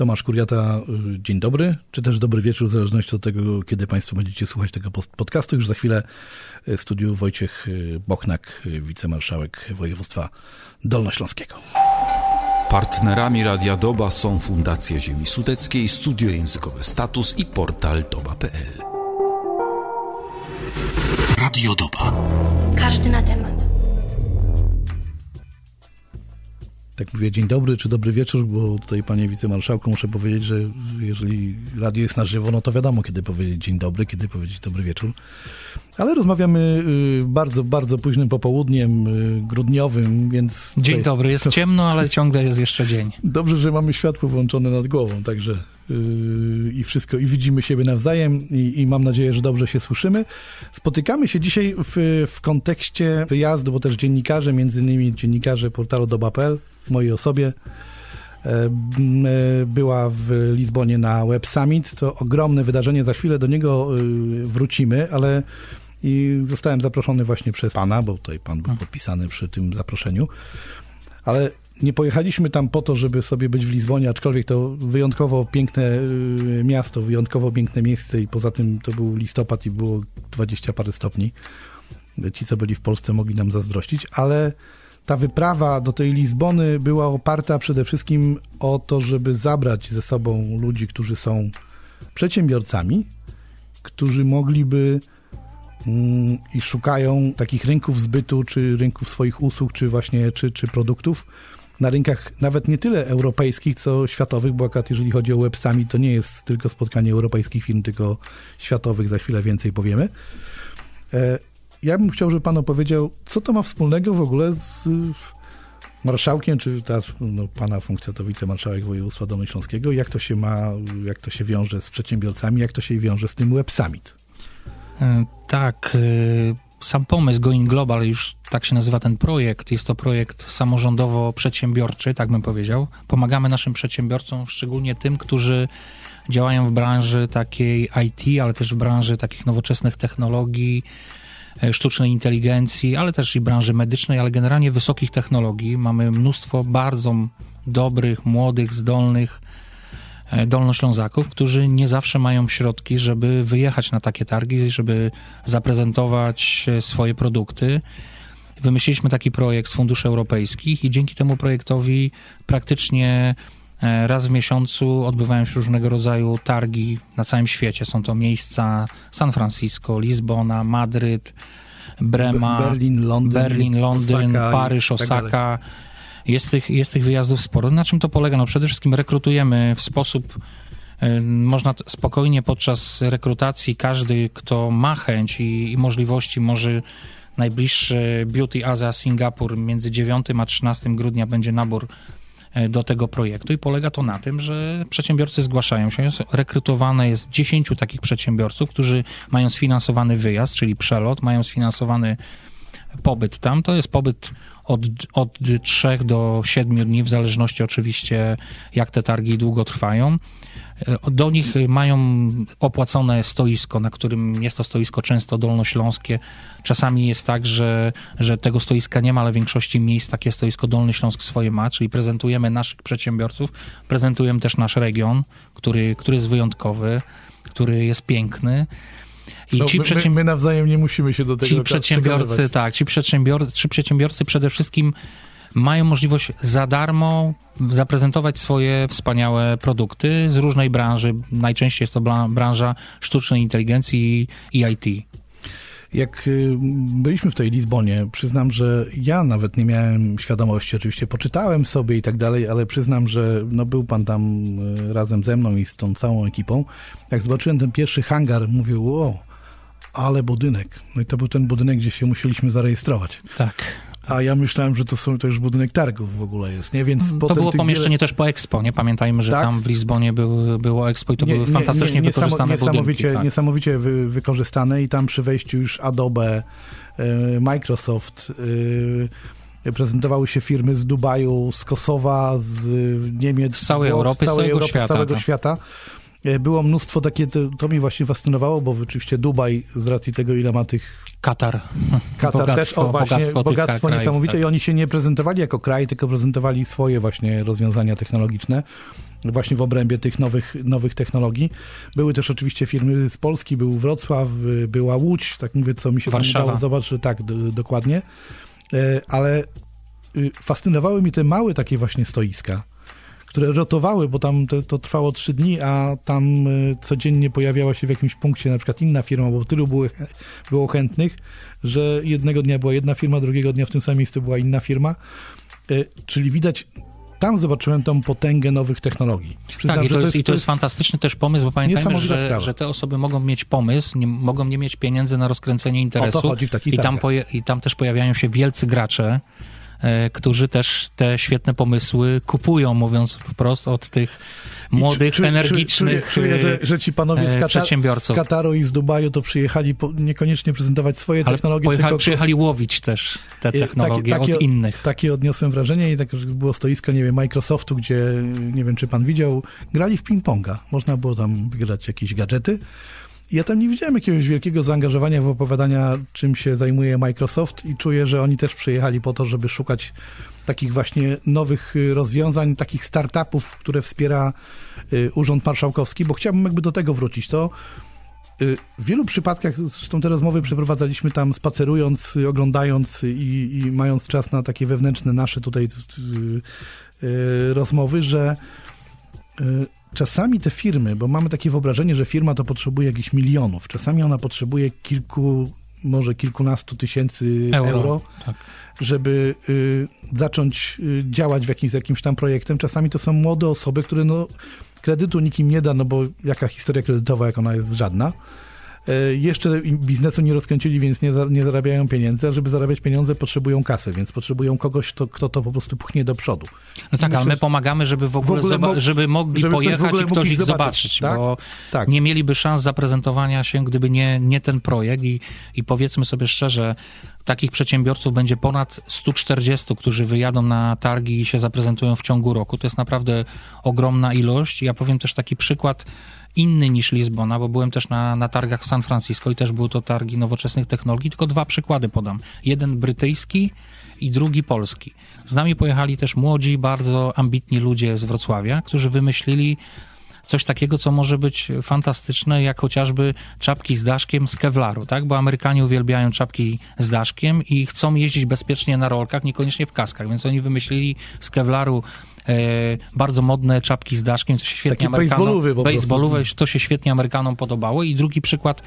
Tomasz Kuriata, y, dzień dobry, czy też dobry wieczór, w zależności od tego, kiedy Państwo będziecie słuchać tego podcastu. Już za chwilę y, w studiu Wojciech y, Bochnak, wicemarszałek województwa dolnośląskiego. Partnerami Radia Doba są Fundacja Ziemi Sudeckiej, Studio Językowe Status i portal doba.pl. Radio Doba. Każdy na temat. Tak mówię dzień dobry, czy dobry wieczór, bo tutaj panie wicemarszałku muszę powiedzieć, że jeżeli radio jest na żywo, no to wiadomo, kiedy powiedzieć dzień dobry, kiedy powiedzieć dobry wieczór. Ale rozmawiamy y, bardzo, bardzo późnym popołudniem y, grudniowym, więc... Dzień tutaj- dobry, jest ciemno, ale ciągle jest jeszcze dzień. Dobrze, że mamy światło włączone nad głową, także yy, i wszystko, i widzimy siebie nawzajem i, i mam nadzieję, że dobrze się słyszymy. Spotykamy się dzisiaj w, w kontekście wyjazdu, bo też dziennikarze, między innymi dziennikarze portalu doba.pl, mojej osobie, e, e, była w Lizbonie na Web Summit. To ogromne wydarzenie, za chwilę do niego y, wrócimy, ale i zostałem zaproszony właśnie przez pana, bo tutaj pan był podpisany przy tym zaproszeniu. Ale nie pojechaliśmy tam po to, żeby sobie być w Lizbonie, aczkolwiek to wyjątkowo piękne miasto, wyjątkowo piękne miejsce i poza tym to był listopad i było 20 parę stopni. Ci, co byli w Polsce, mogli nam zazdrościć, ale ta wyprawa do tej Lizbony była oparta przede wszystkim o to, żeby zabrać ze sobą ludzi, którzy są przedsiębiorcami, którzy mogliby mm, i szukają takich rynków zbytu, czy rynków swoich usług, czy właśnie, czy, czy produktów na rynkach nawet nie tyle europejskich, co światowych, bo akurat jeżeli chodzi o Web Summit, to nie jest tylko spotkanie europejskich firm, tylko światowych, za chwilę więcej powiemy. Ja bym chciał, żeby pan opowiedział, co to ma wspólnego w ogóle z y, marszałkiem, czy teraz no, pana funkcja to wicemarszałek województwa dolnośląskiego, jak to się ma, jak to się wiąże z przedsiębiorcami, jak to się wiąże z tym Web Summit. E, Tak, e, sam pomysł Going Global, już tak się nazywa ten projekt, jest to projekt samorządowo-przedsiębiorczy, tak bym powiedział. Pomagamy naszym przedsiębiorcom, szczególnie tym, którzy działają w branży takiej IT, ale też w branży takich nowoczesnych technologii, sztucznej inteligencji, ale też i branży medycznej, ale generalnie wysokich technologii. Mamy mnóstwo bardzo dobrych, młodych, zdolnych e, dolnoślązaków, którzy nie zawsze mają środki, żeby wyjechać na takie targi, żeby zaprezentować e, swoje produkty. Wymyśliliśmy taki projekt z funduszy europejskich i dzięki temu projektowi praktycznie e, raz w miesiącu odbywają się różnego rodzaju targi na całym świecie. Są to miejsca San Francisco, Lizbona, Madryt, Brema, Be- Berlin, Londyn, Berlin, Londyn, Osaka Paryż, tak dalej. Osaka. Jest tych, jest tych wyjazdów sporo. Na czym to polega? No przede wszystkim rekrutujemy w sposób y, można spokojnie podczas rekrutacji każdy, kto ma chęć i, i możliwości, może najbliższy Beauty Asia Singapur między 9 a 13 grudnia będzie nabór do tego projektu i polega to na tym, że przedsiębiorcy zgłaszają się. Rekrutowane jest 10 takich przedsiębiorców, którzy mają sfinansowany wyjazd, czyli przelot, mają sfinansowany pobyt tam. To jest pobyt od, od 3 do 7 dni, w zależności oczywiście jak te targi długo trwają. E, Do nich mają opłacone stoisko, na którym jest to stoisko często dolnośląskie. Czasami jest tak, że, że tego stoiska nie ma, ale w większości miejsc takie stoisko Dolny Śląsk swoje ma, czyli prezentujemy naszych przedsiębiorców, prezentujemy też nasz region, który, który jest wyjątkowy, który jest piękny. I No, ci my, przedsiębiorcy. my, nawzajem nie musimy się do tego Ci przedsiębiorcy, tak, ci przedsiębiorcy, ci przedsiębiorcy przede wszystkim mają możliwość za darmo zaprezentować swoje wspaniałe produkty z różnej branży. Najczęściej jest to branża sztucznej inteligencji i IT. Jak y, byliśmy w tej Lizbonie, przyznam, że ja nawet nie miałem świadomości, oczywiście poczytałem sobie i tak dalej, ale przyznam, że no, był pan tam y, razem ze mną i z tą całą ekipą. Jak zobaczyłem ten pierwszy hangar, mówię, o, ale budynek. No i to był ten budynek, gdzie się musieliśmy zarejestrować. Tak. A ja myślałem, że to, są, to już budynek targów w ogóle jest, nie? Więc To potem było pomieszczenie wiele- też po Expo, nie? Pamiętajmy, że Tak. tam w Lizbonie był, było Expo i to były fantastycznie niesamo- wykorzystane niesamowicie, budynki. Tak. Niesamowicie wy, wykorzystane i tam przy wejściu już Adobe, e, Microsoft, e, prezentowały się firmy z Dubaju, z Kosowa, z y, Niemiec, Z całej Europy, z całego świata, całego tak. świata. E, Było mnóstwo takie, to, to mnie właśnie fascynowało, bo rzeczywiście Dubaj z racji tego, ile ma tych Katar. Katar też, bogactwo, o właśnie, bogactwo, bogactwo, krajów, niesamowite tak. i oni się nie prezentowali jako kraj, tylko prezentowali swoje właśnie rozwiązania technologiczne. właśnie w obrębie tych nowych, nowych technologii. Były też oczywiście firmy z Polski, był Wrocław, y, była Łódź, tak mówię, co mi się tam Warszawa. udało zobaczyć, tak, dokładnie. E, Ale y, fascynowały mi te małe takie właśnie stoiska, które rotowały, bo tam to, to trwało trzy dni, a tam y, codziennie pojawiała się w jakimś punkcie na przykład inna firma, bo tylu było, było chętnych, że jednego dnia była jedna firma, drugiego dnia w tym samym miejscu była inna firma. Y, Czyli widać, tam zobaczyłem tą potęgę nowych technologii. Przyznam, tak, i że to, jest, i to jest fantastyczny też pomysł, bo pamiętajmy, że, że te osoby mogą mieć pomysł, nie, mogą nie mieć pieniędzy na rozkręcenie interesu. chodzi w takich I tam, I tam też pojawiają się wielcy gracze, którzy też te świetne pomysły kupują, mówiąc wprost, od tych młodych, czu- czu- energicznych Czuję, czuję że, e, że ci panowie z, e, Katar- przedsiębiorców. z Kataru i z Dubaju to przyjechali po, niekoniecznie prezentować swoje ale technologie, pojechali, tylko przyjechali łowić też te E, technologie takie- od innych. Takie odniosłem wrażenie i tak, było stoisko, nie wiem, Microsoftu, gdzie, nie wiem, czy pan widział, grali w ping-ponga. Można było tam wygrać jakieś gadżety. Ja tam nie widziałem jakiegoś wielkiego zaangażowania w opowiadania, czym się zajmuje Microsoft i czuję, że oni też przyjechali po to, żeby szukać takich właśnie nowych y, rozwiązań, takich startupów, które wspiera y, Urząd Marszałkowski, bo chciałbym jakby do tego wrócić. To y, w wielu przypadkach, zresztą te rozmowy przeprowadzaliśmy tam spacerując, oglądając i, i mając czas na takie wewnętrzne nasze tutaj rozmowy, że czasami te firmy, bo mamy takie wyobrażenie, że firma to potrzebuje jakichś milionów, czasami ona potrzebuje kilku, może kilkunastu tysięcy euro, Euro. Tak. żeby y, zacząć y, działać w jakimś, z jakimś tam projektem. Czasami to są młode osoby, które no, kredytu nikim nie da, no bo jaka historia kredytowa, jak ona jest żadna. E, Jeszcze biznesu nie rozkręcili, więc nie, za- nie zarabiają pieniędzy, a żeby zarabiać pieniądze potrzebują kasy, więc potrzebują kogoś, kto, kto to po prostu pchnie do przodu. No tak, ale my pomagamy, żeby w ogóle, ogóle zoba- mo- żeby mogli żeby w pojechać ogóle i ktoś ich ich zobaczyć, zobaczyć, tak? bo Tak. nie mieliby szans zaprezentowania się, gdyby nie, nie ten projekt i, i powiedzmy sobie szczerze, takich przedsiębiorców będzie ponad 140, którzy wyjadą na targi i się zaprezentują w ciągu roku. To jest naprawdę ogromna ilość. Ja powiem też taki przykład inny niż Lizbona, bo byłem też na, na targach w San Francisco i też były to targi nowoczesnych technologii, tylko dwa przykłady podam. Jeden brytyjski i drugi polski. Z nami pojechali też młodzi, bardzo ambitni ludzie z Wrocławia, którzy wymyślili coś takiego, co może być fantastyczne, jak chociażby czapki z daszkiem z kevlaru, tak? Bo Amerykanie uwielbiają czapki z daszkiem i chcą jeździć bezpiecznie na rolkach, niekoniecznie w kaskach, więc oni wymyślili z kevlaru bardzo modne czapki z daszkiem, to się świetnie Takie Amerykanom... baseballowe to się świetnie Amerykanom podobało. I drugi przykład,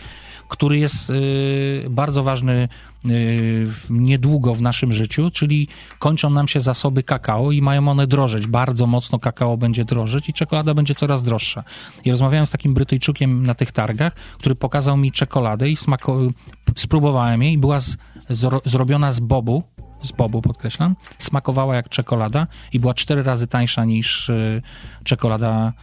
który jest y, bardzo ważny y, niedługo w naszym życiu, czyli kończą nam się zasoby kakao i mają one drożeć. Bardzo mocno kakao będzie drożeć i czekolada będzie coraz droższa. I rozmawiałem z takim Brytyjczykiem na tych targach, który pokazał mi czekoladę i smako... spróbowałem jej i była z, zro, zrobiona z bobu, z bobu podkreślam, smakowała jak czekolada i była cztery razy tańsza niż y, czekolada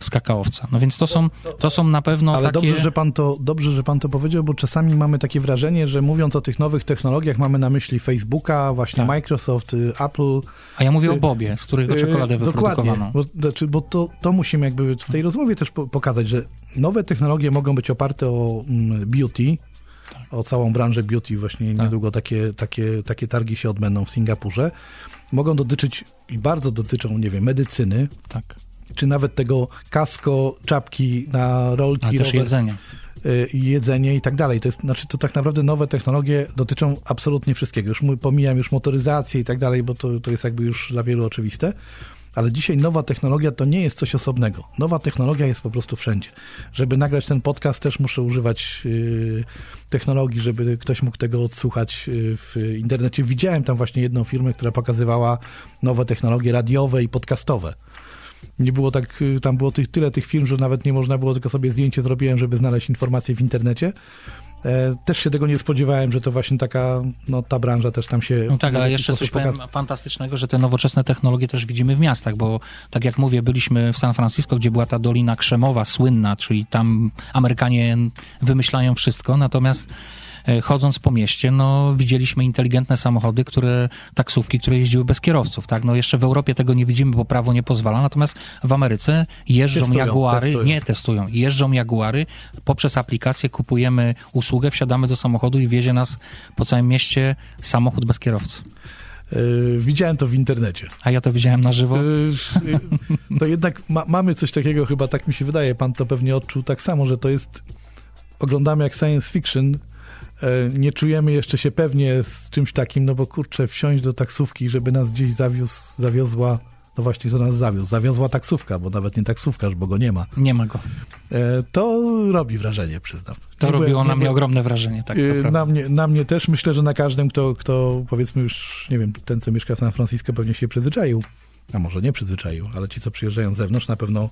z kakaowca. No więc to są, to są na pewno Ale takie... dobrze, że pan to, dobrze, że pan to powiedział, bo czasami mamy takie wrażenie, że mówiąc o tych nowych technologiach, mamy na myśli Facebooka, właśnie Tak. Microsoft, y, Apple. A ja mówię o Bobie, z którego czekoladę wyprodukowano. Dokładnie, bo, znaczy, bo to, to musimy jakby w tej rozmowie też po, pokazać, że nowe technologie mogą być oparte o mm, beauty, o całą branżę beauty. Właśnie Tak. niedługo takie, takie, takie targi się odbędą w Singapurze. Mogą dotyczyć i bardzo dotyczą, nie wiem, medycyny, Tak, czy nawet tego kasko, czapki na rolki, ale też rower, jedzenie. y, jedzenie i tak dalej. To jest, znaczy to tak naprawdę nowe technologie dotyczą absolutnie wszystkiego. Już pomijam już motoryzację i tak dalej, bo to, to jest jakby już dla wielu oczywiste. Ale dzisiaj nowa technologia to nie jest coś osobnego. Nowa technologia jest po prostu wszędzie. Żeby nagrać ten podcast też muszę używać y, technologii, żeby ktoś mógł tego odsłuchać y, w internecie. Widziałem tam właśnie jedną firmę, która pokazywała nowe technologie radiowe i podcastowe. Nie było tak, y, tam było tyle tych firm, że nawet nie można było, tylko sobie zdjęcie zrobiłem, żeby znaleźć informacje w internecie. E, też się tego nie spodziewałem, że to właśnie taka, no ta branża też tam się... No tak, ale jeszcze coś powiem fantastycznego, że te nowoczesne technologie też widzimy w miastach, bo tak jak mówię, byliśmy w San Francisco, gdzie była ta Dolina Krzemowa słynna, czyli tam Amerykanie wymyślają wszystko, natomiast chodząc po mieście, no widzieliśmy inteligentne samochody, które, taksówki, które jeździły bez kierowców, tak? No jeszcze w Europie tego nie widzimy, bo prawo nie pozwala, natomiast w Ameryce jeżdżą Testują, Jaguary, testują. nie testują, jeżdżą Jaguary, poprzez aplikację kupujemy usługę, wsiadamy do samochodu i wiezie nas po całym mieście samochód bez kierowcy. Y, Widziałem to w internecie. A ja to widziałem na żywo. Y, y, To jednak ma, mamy coś takiego, chyba tak mi się wydaje, pan to pewnie odczuł tak samo, że to jest, oglądamy jak science fiction, nie czujemy jeszcze się pewnie z czymś takim, no bo kurczę, wsiąść do taksówki, żeby nas gdzieś zawiózł, zawiozła, no właśnie, co nas zawiózł, zawiozła taksówka, bo nawet nie taksówkarz, bo go nie ma. Nie ma go. E, To robi wrażenie, przyznam. To Nie byłem- robiło nie na mnie byłem- ogromne wrażenie, tak naprawdę. Na mnie, na mnie też myślę, że na każdym, kto, kto powiedzmy już, nie wiem, ten co mieszka w San Francisco pewnie się przyzwyczaił, a może nie przyzwyczaił, ale ci co przyjeżdżają z zewnątrz na pewno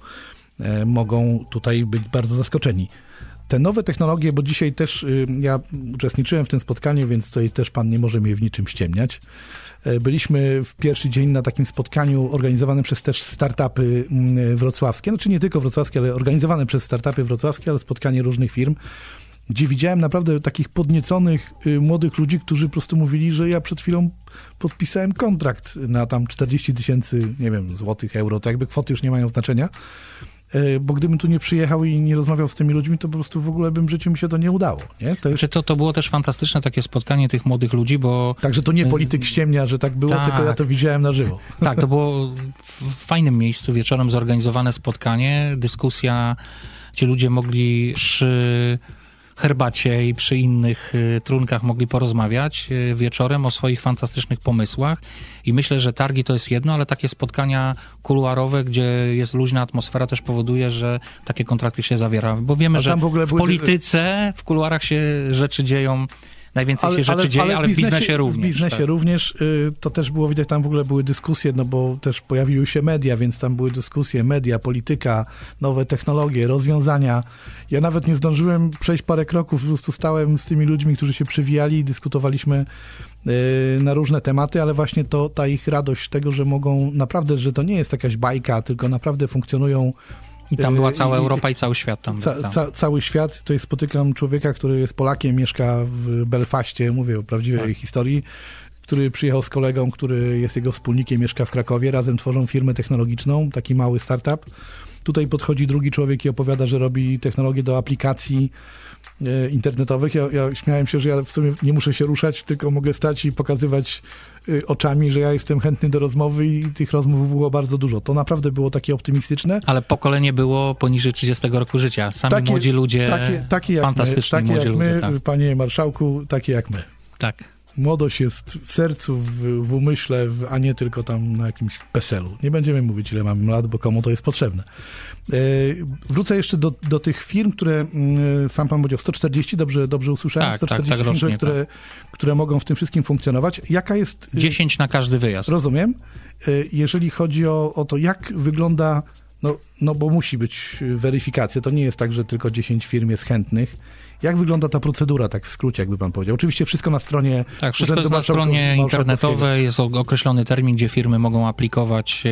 e, mogą tutaj być bardzo zaskoczeni. Te nowe technologie, bo dzisiaj też y, ja uczestniczyłem w tym spotkaniu, więc tutaj też pan nie może mnie w niczym ściemniać. E, Byliśmy w pierwszy dzień na takim spotkaniu organizowanym przez też startupy mm, wrocławskie, znaczy nie tylko wrocławskie, ale organizowane przez startupy wrocławskie, ale spotkanie różnych firm gdzie widziałem naprawdę takich podnieconych y, młodych ludzi, którzy po prostu mówili, że ja przed chwilą podpisałem kontrakt na tam 40 tysięcy, nie wiem, złotych, euro, to jakby kwoty już nie mają znaczenia, bo gdybym tu nie przyjechał i nie rozmawiał z tymi ludźmi, to po prostu w ogóle bym w życiu mi się to nie udało, nie? To jest, Czy to, to było też fantastyczne takie spotkanie tych młodych ludzi, bo także to nie polityk ściemnia, że tak było, Tak. tylko ja to widziałem na żywo. Tak, to było w fajnym miejscu wieczorem zorganizowane spotkanie, dyskusja. Ci ludzie mogli przy herbacie i przy innych y, trunkach mogli porozmawiać y, wieczorem o swoich fantastycznych pomysłach. I myślę, że targi to jest jedno, ale takie spotkania kuluarowe, gdzie jest luźna atmosfera, też powoduje, że takie kontrakty się zawiera. Bo wiemy, że w w polityce, w kuluarach się rzeczy dzieją, najwięcej się rzeczy dzieje, ale w biznesie, również. W biznesie tak. również y, to też było widać, tam w ogóle były dyskusje, no bo też pojawiły się media, więc tam były dyskusje, media, polityka, nowe technologie, rozwiązania. Ja nawet nie zdążyłem przejść parę kroków, po prostu stałem z tymi ludźmi, którzy się przywijali i dyskutowaliśmy y, na różne tematy, ale właśnie to ta ich radość tego, że mogą naprawdę, że to nie jest jakaś bajka, tylko naprawdę funkcjonują I tam była cała i- Europa i cały świat tam. Ca, tam. ca, cały świat. Tutaj spotykam człowieka, który jest Polakiem, mieszka w Belfaście, mówię o prawdziwej Tak. historii, który przyjechał z kolegą, który jest jego wspólnikiem, mieszka w Krakowie. Razem tworzą firmę technologiczną, taki mały startup. Tutaj podchodzi drugi człowiek i opowiada, że robi technologię do aplikacji e, internetowych. Ja, ja śmiałem się, że ja w sumie nie muszę się ruszać, tylko mogę stać i pokazywać oczami, że ja jestem chętny do rozmowy i tych rozmów było bardzo dużo. To naprawdę było takie optymistyczne. Ale pokolenie było poniżej 30 roku życia. Sami młodzi ludzie, takie, takie jak my, fantastyczni takie młodzi jak ludzie. my tak. panie marszałku, takie jak my. tak. Młodość jest w sercu, w, w umyśle, w, a nie tylko tam na jakimś peselu. Nie będziemy mówić, ile mamy lat, bo komu to jest potrzebne. E, wrócę jeszcze do, do tych firm, które mm, sam pan powiedział, 140, dobrze, dobrze usłyszałem? Tak, tak, 140 tak, firm, rocznie, które, które mogą w tym wszystkim funkcjonować. Jaka jest... y, 10 na każdy wyjazd. Rozumiem. Y, Jeżeli chodzi o, o to, jak wygląda, no, no bo musi być y, weryfikacja, to nie jest tak, że tylko 10 firm jest chętnych. Jak wygląda ta procedura, tak w skrócie, jakby pan powiedział? Oczywiście wszystko na stronie Tak, wszystko jest na stronie internetowej, jest określony termin, gdzie firmy mogą aplikować e,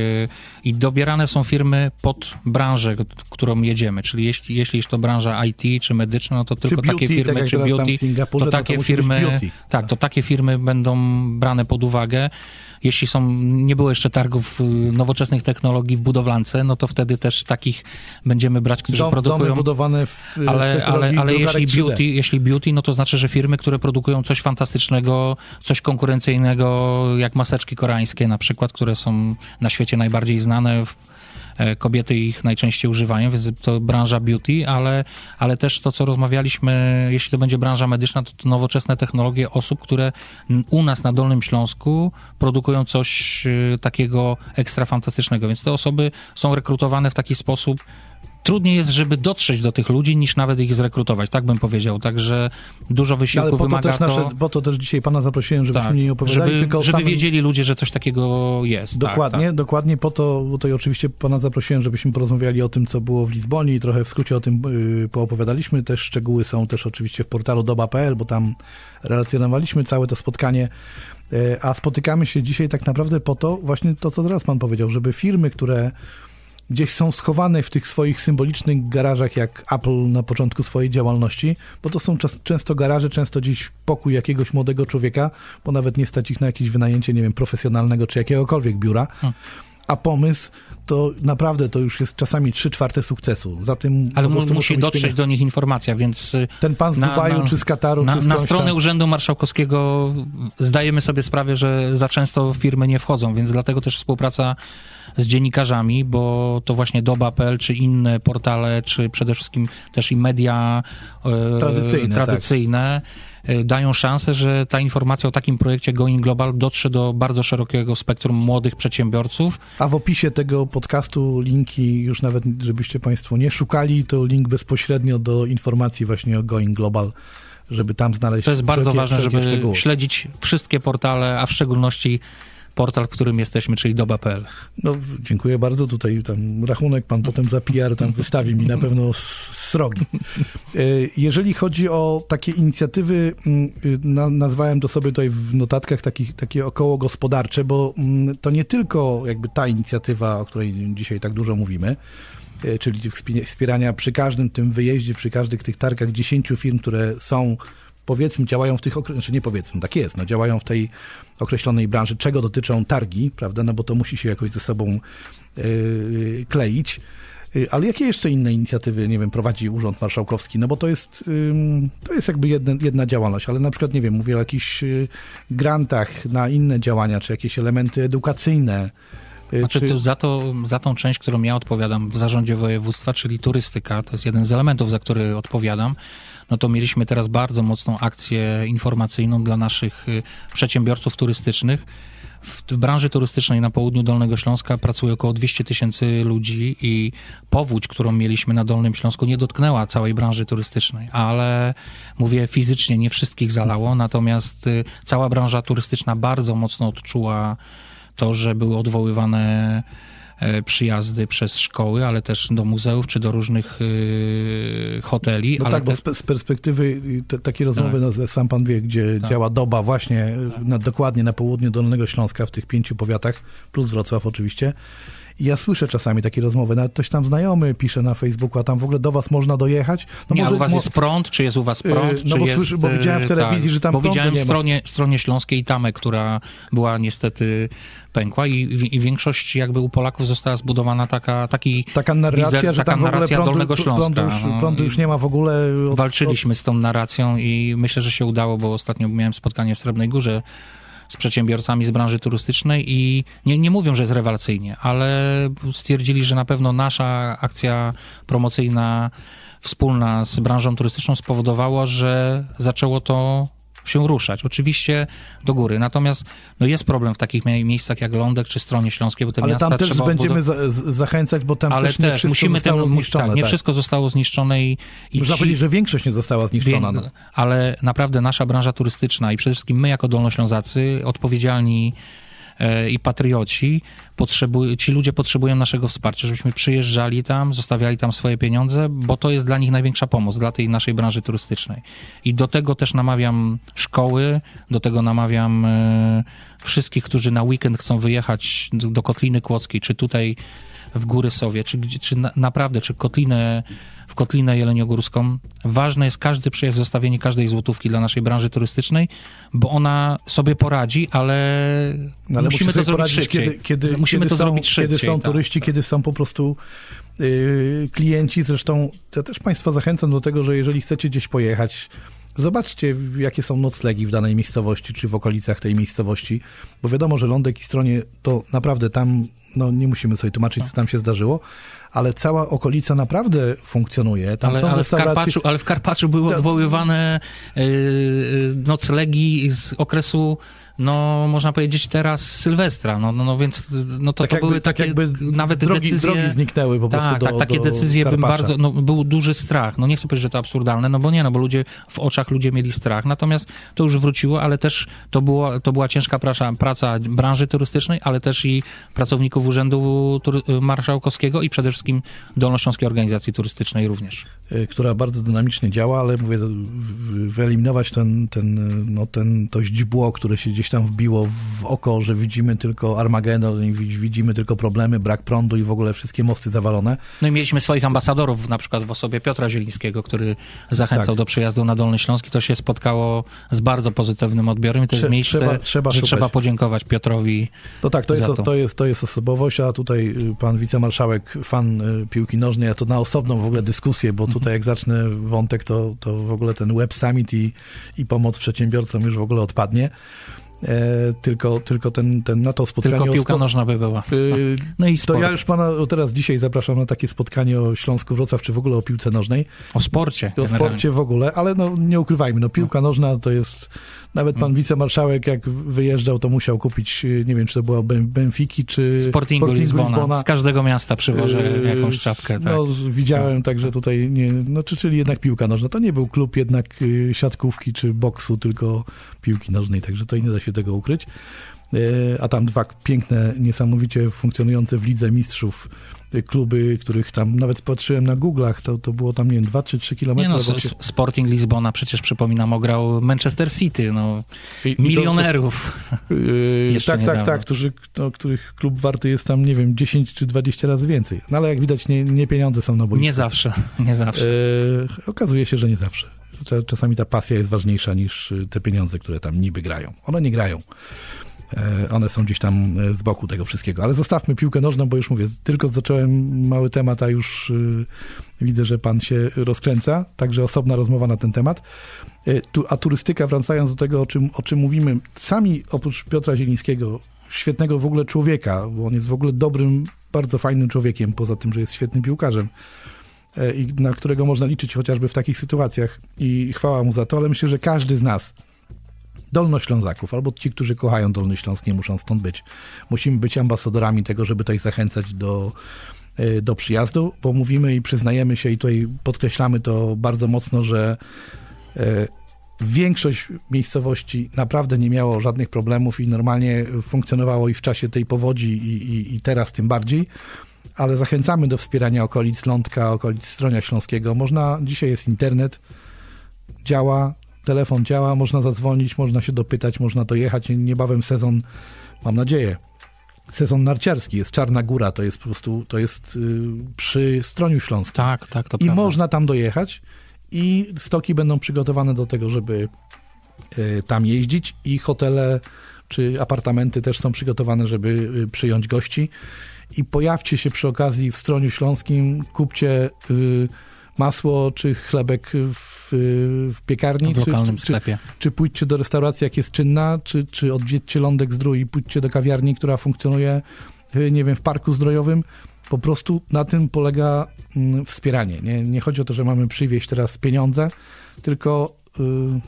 i dobierane są firmy pod branżę, którą jedziemy. Czyli jeśli, jeśli jest to branża IT czy medyczna, no to tylko beauty, takie firmy, tak czy beauty, Singapurze, to to to takie być firmy, beauty. tak, to takie firmy będą brane pod uwagę. Jeśli są, nie było jeszcze targów y, nowoczesnych technologii w budowlance, no to wtedy też takich będziemy brać, którzy Dom, produkują domy budowane w, w ale, ale, ale jeśli drukarek 3D. Beauty, jeśli beauty, no to znaczy, że firmy, które produkują coś fantastycznego, coś konkurencyjnego, jak maseczki koreańskie na przykład, które są na świecie najbardziej znane. e, Kobiety ich najczęściej używają, więc to branża beauty, ale, ale też to, co rozmawialiśmy, jeśli to będzie branża medyczna, to, to nowoczesne technologie osób, które u nas na Dolnym Śląsku produkują coś e, takiego ekstra fantastycznego. Więc te osoby są rekrutowane w taki sposób, trudniej jest, żeby dotrzeć do tych ludzi, niż nawet ich zrekrutować, tak bym powiedział. Także dużo wysiłku Ale po to, wymaga też nasze, po to też dzisiaj pana zaprosiłem, żebyśmy tak, nie opowiadali, żeby, tylko żeby samym... wiedzieli ludzie, że coś takiego jest. Dokładnie, Tak, dokładnie po to, bo to oczywiście pana zaprosiłem, żebyśmy porozmawiali o tym, co było w Lizbonie i trochę w skrócie o tym yy, poopowiadaliśmy. Też szczegóły są też oczywiście w portalu doba.pl, bo tam relacjonowaliśmy całe to spotkanie. Yy, a spotykamy się dzisiaj tak naprawdę po to, właśnie to, co teraz pan powiedział, żeby firmy, które gdzieś są schowane w tych swoich symbolicznych garażach, jak Apple na początku swojej działalności, bo to są często garaże, często gdzieś pokój jakiegoś młodego człowieka, bo nawet nie stać ich na jakieś wynajęcie, nie wiem, profesjonalnego czy jakiegokolwiek biura. A pomysł to naprawdę to już jest czasami trzy czwarte sukcesu. Za tym Ale musi dotrzeć pieniądze. do nich informacja, więc y, Ten pan z Dubaju, czy z Kataru, na, czy z na stronę tam. Urzędu Marszałkowskiego zdajemy sobie sprawę, że za często firmy nie wchodzą, więc dlatego też współpraca z dziennikarzami, bo to właśnie doba.pl, czy inne portale, czy przede wszystkim też i media e, Tradycyjne, tak. E, dają szansę, że ta informacja o takim projekcie Going Global dotrze do bardzo szerokiego spektrum młodych przedsiębiorców. A w opisie tego podcastu linki, już nawet żebyście Państwo nie szukali, to link bezpośrednio do informacji właśnie o Going Global, żeby tam znaleźć To jest bardzo ważne, żeby szczegóły. śledzić wszystkie portale, a w szczególności portal, w którym jesteśmy, czyli doba.pl. No, dziękuję bardzo. Tutaj tam rachunek pan potem za PR tam wystawi mi na pewno srogi. E, Jeżeli chodzi o takie inicjatywy, mm, y, na, nazwałem to sobie tutaj w notatkach takich, takie około gospodarcze, bo mm, to nie tylko jakby ta inicjatywa, o której dzisiaj tak dużo mówimy, e, czyli wspierania przy każdym tym wyjeździe, przy każdych tych targach 10 firm, które są powiedzmy działają w tych, okre- znaczy nie powiedzmy, tak jest, no działają w tej określonej branży, czego dotyczą targi, prawda, no bo to musi się jakoś ze sobą yy, kleić. Yy, Ale jakie jeszcze inne inicjatywy, nie wiem, prowadzi Urząd Marszałkowski? No bo to jest, to jest jakby jedna, jedna działalność, ale na przykład, nie wiem, mówię o jakichś yy, grantach na inne działania, czy jakieś elementy edukacyjne. Znaczy, czy- za, to, za tą część, którą ja odpowiadam w zarządzie województwa, czyli turystyka, to jest jeden z elementów, za który odpowiadam, no to mieliśmy teraz bardzo mocną akcję informacyjną dla naszych y, przedsiębiorców turystycznych. W, branży turystycznej na południu Dolnego Śląska pracuje około 200 tysięcy ludzi i powódź, którą mieliśmy na Dolnym Śląsku, nie dotknęła całej branży turystycznej, ale mówię fizycznie, nie wszystkich zalało, natomiast y, cała branża turystyczna bardzo mocno odczuła to, że były odwoływane przyjazdy przez szkoły, ale też do muzeów czy do różnych y, hoteli. No tak, bo te- z, pe- z perspektywy te, takie rozmowy, Tak. sam pan wie, gdzie Tak. działa doba właśnie y, na, dokładnie na południu Dolnego Śląska, w tych pięciu powiatach, plus Wrocław oczywiście. I ja słyszę czasami takie rozmowy, nawet ktoś tam znajomy pisze na Facebooku, a tam w ogóle do was można dojechać. No nie, a u was jest prąd, czy jest u was Yy, prąd? no bo jest, słyszę- bo yy, widziałem w telewizji, że tam Bo prądu widziałem nie w ma. stronie, stronie śląskiej tamę, która była niestety pękła i, i większość jakby u Polaków została zbudowana taka, taki Taka narracja, wizer- że taka tam w ogóle prądu, Dolnego Śląska. prądu, już, no, prądu już nie ma w ogóle. Od, walczyliśmy z tą narracją i myślę, że się udało, bo ostatnio miałem spotkanie w Srebrnej Górze z przedsiębiorcami z branży turystycznej i nie, nie mówią, że jest rewelacyjnie, ale stwierdzili, że na pewno nasza akcja promocyjna wspólna z branżą turystyczną spowodowała, że zaczęło to się ruszać. Oczywiście do góry. Natomiast no jest problem w takich mie- miejscach jak Lądek czy Stronie Śląskie, bo te ale tam też będziemy za, zachęcać, bo tam Ale też nie też wszystko musimy zostało ten, zniszczone. tak, nie tak. wszystko zostało zniszczone i, i Można ci- powiedzieć, że większość nie została zniszczona. Wiem, No. ale naprawdę nasza branża turystyczna i przede wszystkim my jako Dolnoślązacy, odpowiedzialni i patrioci, ci ludzie potrzebują naszego wsparcia, żebyśmy przyjeżdżali tam, zostawiali tam swoje pieniądze, bo to jest dla nich największa pomoc, dla tej naszej branży turystycznej. I do tego też namawiam szkoły, do tego namawiam e, wszystkich, którzy na weekend chcą wyjechać do, Kotliny Kłodzkiej, czy tutaj w Góry Sowie, czy, czy na, naprawdę, czy Kotlinę, w Kotlinę Jeleniogórską. Ważne jest każdy przyjazd, zostawienie każdej złotówki dla naszej branży turystycznej, bo ona sobie poradzi, ale, No, ale musimy musi to zrobić szybciej. Kiedy, kiedy, musimy kiedy to są, zrobić szybciej. Kiedy są tak. turyści, kiedy są po prostu yy, klienci. Zresztą ja też Państwa zachęcam do tego, że jeżeli chcecie gdzieś pojechać, zobaczcie jakie są noclegi w danej miejscowości, czy w okolicach tej miejscowości, bo wiadomo, że Lądek i Stronie to naprawdę tam, no nie musimy sobie tłumaczyć, co tam się zdarzyło, ale cała okolica naprawdę funkcjonuje. Tam Ale, są ale, w restauracje... Karpaczu, ale w Karpaczu były No. odwoływane yy, noclegi z okresu, no można powiedzieć teraz Sylwestra, no, no, no więc no to, tak to jakby, były tak takie jakby nawet drogi, decyzje... drogi zniknęły po prostu tak, do, tak, takie do decyzje bym bardzo, no był duży strach, no nie chcę powiedzieć, że to absurdalne, no bo nie, no bo ludzie, w oczach ludzie mieli strach, natomiast to już wróciło, ale też to, było, to była ciężka praca, praca branży turystycznej, ale też i pracowników Urzędu Marszałkowskiego i przede wszystkim Dolnośląskiej Organizacji Turystycznej również. y, która bardzo dynamicznie działa, ale mówię, wyeliminować ten, ten, no, ten, to źdźbło, które się gdzieś gdzieś tam wbiło w oko, że widzimy tylko Armagedon widzimy tylko problemy, brak prądu i w ogóle wszystkie mosty zawalone. No i mieliśmy swoich ambasadorów, na przykład w osobie Piotra Zielińskiego, który zachęcał Tak. do przyjazdu na Dolny Śląsk i to się spotkało z bardzo pozytywnym odbiorem i to jest Trze- miejsce, trzeba- trzeba że szukać. trzeba podziękować Piotrowi. No tak, to jest, to. to, jest, to jest osobowość, a tutaj y, pan wicemarszałek, fan y, piłki nożnej, a to na osobną w ogóle dyskusję, bo tutaj jak zacznę wątek, to, to w ogóle ten Web Summit i, i pomoc przedsiębiorcom już w ogóle odpadnie. E, tylko, tylko ten, ten na to spotkanie... Tylko piłka nożna by była. y, No i To sport. ja już pana teraz dzisiaj zapraszam na takie spotkanie o Śląsku Wrocław, czy w ogóle o piłce nożnej. O sporcie. O sporcie w ogóle, ale no nie ukrywajmy, no piłka nożna to jest, nawet pan wicemarszałek jak wyjeżdżał, to musiał kupić, y, nie wiem, czy to była Ben- Benfiki, czy Sportingu, Lizbona. Z każdego miasta przywożę Yy, jakąś czapkę. Tak. No widziałem, także tutaj nie, no czy, czyli jednak piłka nożna, to nie był klub jednak y, siatkówki czy boksu, tylko piłki nożnej, także to nie da się tego ukryć. A tam dwa piękne, niesamowicie funkcjonujące w Lidze Mistrzów y, kluby, których tam nawet patrzyłem na Googlach, to, to było tam, nie wiem, 2 czy 3 Nie kilometry. no, się- Sporting Lizbona przecież przypominam ograł Manchester City, no I- i to- milionerów. Yy, Jeszcze tak, tak, niedawno. tak, którzy, no, których klub warty jest tam, nie wiem, 10 czy 20 razy więcej. No ale jak widać, nie, nie pieniądze są na boisku. Nie zawsze, nie zawsze. Yy, okazuje się, że nie zawsze. Cza- Czasami ta pasja jest ważniejsza niż y, te pieniądze, które tam niby grają. One nie grają. E, One są gdzieś tam e, z boku tego wszystkiego. Ale zostawmy piłkę nożną, bo już mówię, tylko zacząłem mały temat, a już y, widzę, że pan się rozkręca. Także osobna rozmowa na ten temat. E, a turystyka, wracając do tego, o czym, o czym mówimy, sami oprócz Piotra Zielińskiego, świetnego w ogóle człowieka, bo on jest w ogóle dobrym, bardzo fajnym człowiekiem, poza tym, że jest świetnym piłkarzem e, i na którego można liczyć chociażby w takich sytuacjach i chwała mu za to, ale myślę, że każdy z nas, Dolnoślązaków, albo ci, którzy kochają Dolny Śląsk, nie muszą stąd być. Musimy być ambasadorami tego, żeby tutaj zachęcać do, e, do przyjazdu, bo mówimy i przyznajemy się i tutaj podkreślamy to bardzo mocno, że e, większość miejscowości naprawdę nie miało żadnych problemów i normalnie funkcjonowało i w czasie tej powodzi i, i, i teraz tym bardziej ale zachęcamy do wspierania okolic Lądka, okolic Stronia Śląskiego. Można, dzisiaj jest internet, działa, telefon działa, można zadzwonić, można się dopytać, można dojechać. Niebawem sezon, mam nadzieję, sezon narciarski jest Czarna Góra, to jest po prostu, to jest y, przy Stroniu Śląskim. Tak, tak, to I prawda. można tam dojechać i stoki będą przygotowane do tego, żeby y, tam jeździć i hotele czy apartamenty też są przygotowane, żeby y, przyjąć gości. I pojawcie się przy okazji w Stroniu Śląskim, kupcie y, masło czy chlebek w, w piekarni. w lokalnym czy, czy, sklepie. czy pójdźcie do restauracji, jak jest czynna, czy, czy odwiedźcie Lądek Zdrój i pójdźcie do kawiarni, która funkcjonuje, y, nie wiem, w parku zdrojowym. Po prostu na tym polega mm, wspieranie. Nie, nie chodzi o to, że mamy przywieźć teraz pieniądze, tylko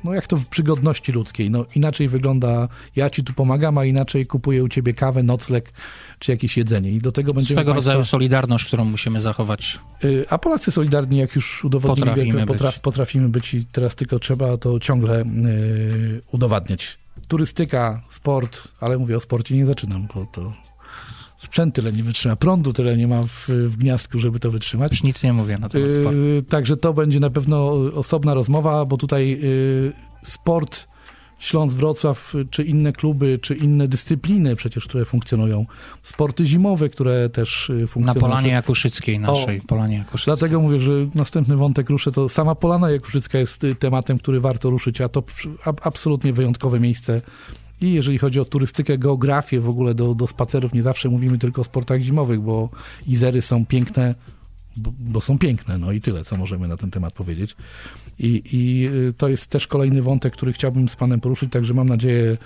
no jak to w przygodności ludzkiej. No inaczej wygląda, ja ci tu pomagam, a inaczej kupuję u ciebie kawę, nocleg czy jakieś jedzenie. I do tego będziemy Swego państwa... rodzaju solidarność, którą musimy zachować. Y, A Polacy solidarni, jak już udowodnili, Potrafimy wielką- być. potraf, potrafimy być i teraz tylko trzeba to ciągle y, udowadniać. Turystyka, sport, ale mówię o sporcie nie zaczynam, bo to sprzęt tyle nie wytrzyma, prądu tyle nie ma w, w gniazdku, żeby to wytrzymać. Już nic nie mówię na temat sportu. Yy, także to będzie na pewno osobna rozmowa, bo tutaj yy, sport, Śląsk Wrocław, y, czy inne kluby, czy inne dyscypliny przecież, które funkcjonują, sporty zimowe, które też y, Na funkcjonują. Polanie Jakuszyckiej naszej, Polanie Jakuszyckiej. Dlatego mówię, że następny wątek ruszę, to sama Polana Jakuszycka jest y, tematem, który warto ruszyć, a to absolutnie wyjątkowe miejsce. I jeżeli chodzi o turystykę, geografię w ogóle do, do spacerów, nie zawsze mówimy tylko o sportach zimowych, bo Izery są piękne, bo, bo są piękne, no i tyle, co możemy na ten temat powiedzieć. I, I y, to jest też kolejny wątek, który chciałbym z panem poruszyć, także mam nadzieję,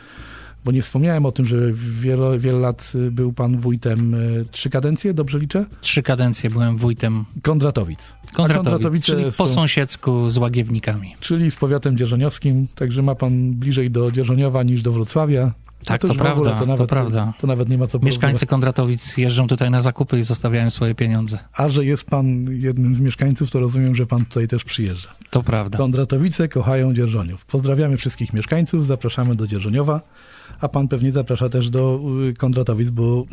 bo nie wspomniałem o tym, że wiele, wiele lat y, był pan wójtem, y, trzy kadencje, dobrze liczę? Trzy kadencje byłem wójtem Kondratowic. Kondratowic, Kondratowice czyli po są- sąsiedzku z Łagiewnikami. czyli w powiatem dzierżoniowskim, także ma pan bliżej do Dzierżoniowa niż do Wrocławia. Tak, No to ogóle prawda, to nawet, prawda. To nawet nie ma co Mieszkańcy. Kondratowic jeżdżą tutaj na zakupy i zostawiają swoje pieniądze. A że jest pan jednym z mieszkańców, to rozumiem, że pan tutaj też przyjeżdża. To prawda. Kondratowice kochają Dzierżoniów. Pozdrawiamy wszystkich mieszkańców, zapraszamy do Dzierżoniowa, a pan pewnie zaprasza też do y, Kondratowic, bo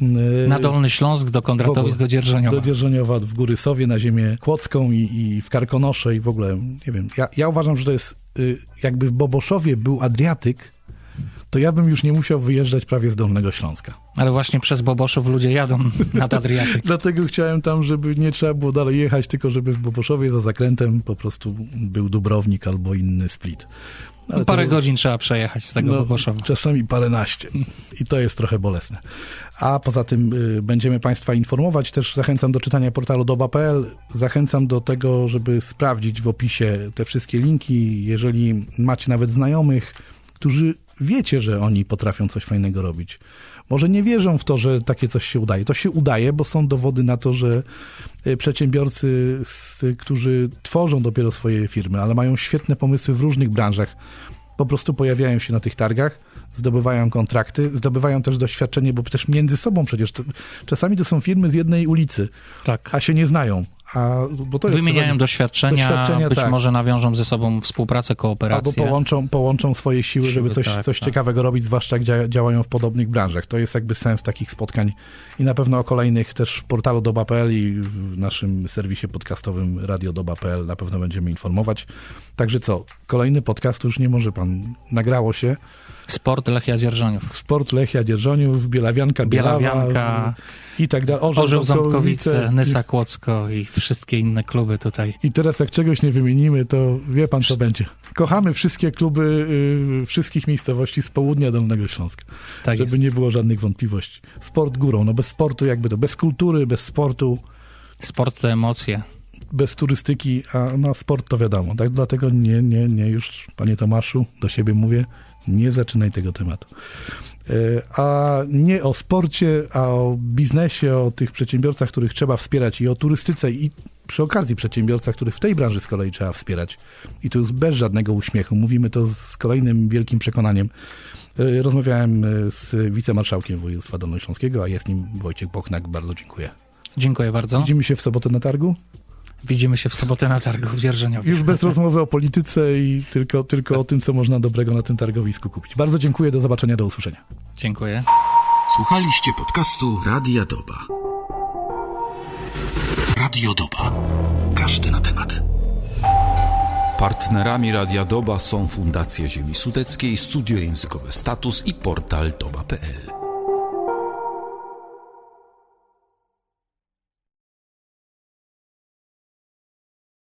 y, Na Dolny Śląsk, do Kondratowic, do Dzierżoniowa. do Dzierżoniowa, w Góry Sowie, na ziemię Kłodzką i, i w Karkonosze i w ogóle, nie wiem, ja, ja uważam, że to jest y, jakby w Boboszowie był Adriatyk, to ja bym już nie musiał wyjeżdżać prawie z Dolnego Śląska. Ale właśnie przez Boboszów ludzie jadą nad Adriatyk. Dlatego chciałem tam, żeby nie trzeba było dalej jechać, tylko żeby w Boboszowie za zakrętem po prostu był Dubrownik albo inny split. Ale Parę godzin trzeba przejechać z tego no, Boboszowa. Czasami paręnaście. I to jest trochę bolesne. A poza tym y, będziemy Państwa informować. Też zachęcam do czytania portalu doba.pl. Zachęcam do tego, żeby sprawdzić w opisie te wszystkie linki. Jeżeli macie nawet znajomych, którzy wiecie, że oni potrafią coś fajnego robić. Może nie wierzą w to, że takie coś się udaje. To się udaje, bo są dowody na to, że y, przedsiębiorcy, którzy tworzą dopiero swoje firmy, ale mają świetne pomysły w różnych branżach, po prostu pojawiają się na tych targach, zdobywają kontrakty, zdobywają też doświadczenie, bo też między sobą przecież to, czasami to są firmy z jednej ulicy, Tak. a się nie znają. A, bo to jest Wymieniają doświadczenia, doświadczenia, być tak. może nawiążą ze sobą współpracę, Albo kooperację. połączą, połączą swoje siły, żeby Siły, coś, tak, coś tak. ciekawego robić, zwłaszcza jak dzia- działają w podobnych branżach. To jest jakby sens takich spotkań i na pewno o kolejnych też w portalu doba.pl i w naszym serwisie podcastowym radiodoba.pl na pewno będziemy informować. Także co, kolejny podcast już nie może pan, nagrało się. Sport Lechia Dzierżoniów. Sport Lechia Dzierżoniów, Bielawianka, Bielawa Bielawianka, i tak dalej. Orzeł Ząbkowice, i- Nysa Kłodzko i wszystkie inne kluby tutaj. I teraz jak czegoś nie wymienimy, to wie pan co będzie. Kochamy wszystkie kluby y, wszystkich miejscowości z południa Dolnego Śląska. Tak żeby jest. nie było żadnych wątpliwości. Sport górą, no bez sportu jakby to, bez kultury, bez sportu, Sport to emocje. bez turystyki, a no sport to wiadomo. Tak, dlatego nie, nie, nie, już panie Tomaszu, do siebie mówię, nie zaczynaj tego tematu. E, A nie o sporcie, a o biznesie, o tych przedsiębiorcach, których trzeba wspierać i o turystyce i przy okazji przedsiębiorcach, których w tej branży z kolei trzeba wspierać. I to już bez żadnego uśmiechu. Mówimy to z kolejnym wielkim przekonaniem. E, Rozmawiałem e, z wicemarszałkiem województwa dolnośląskiego, a jest nim Wojciech Bochnak. Bardzo dziękuję. Dziękuję bardzo. Widzimy się w sobotę na targu. Widzimy się w sobotę na targu w Dzierżoniowie. Już bez rozmowy o polityce i tylko, tylko o tym, co można dobrego na tym targowisku kupić. Bardzo dziękuję, do zobaczenia, do usłyszenia. Dziękuję. Słuchaliście podcastu Radia Doba. Radio Doba. Każdy na temat. Partnerami Radia Doba są Fundacja Ziemi Sudeckiej, Studio Językowe Status i portal doba.pl.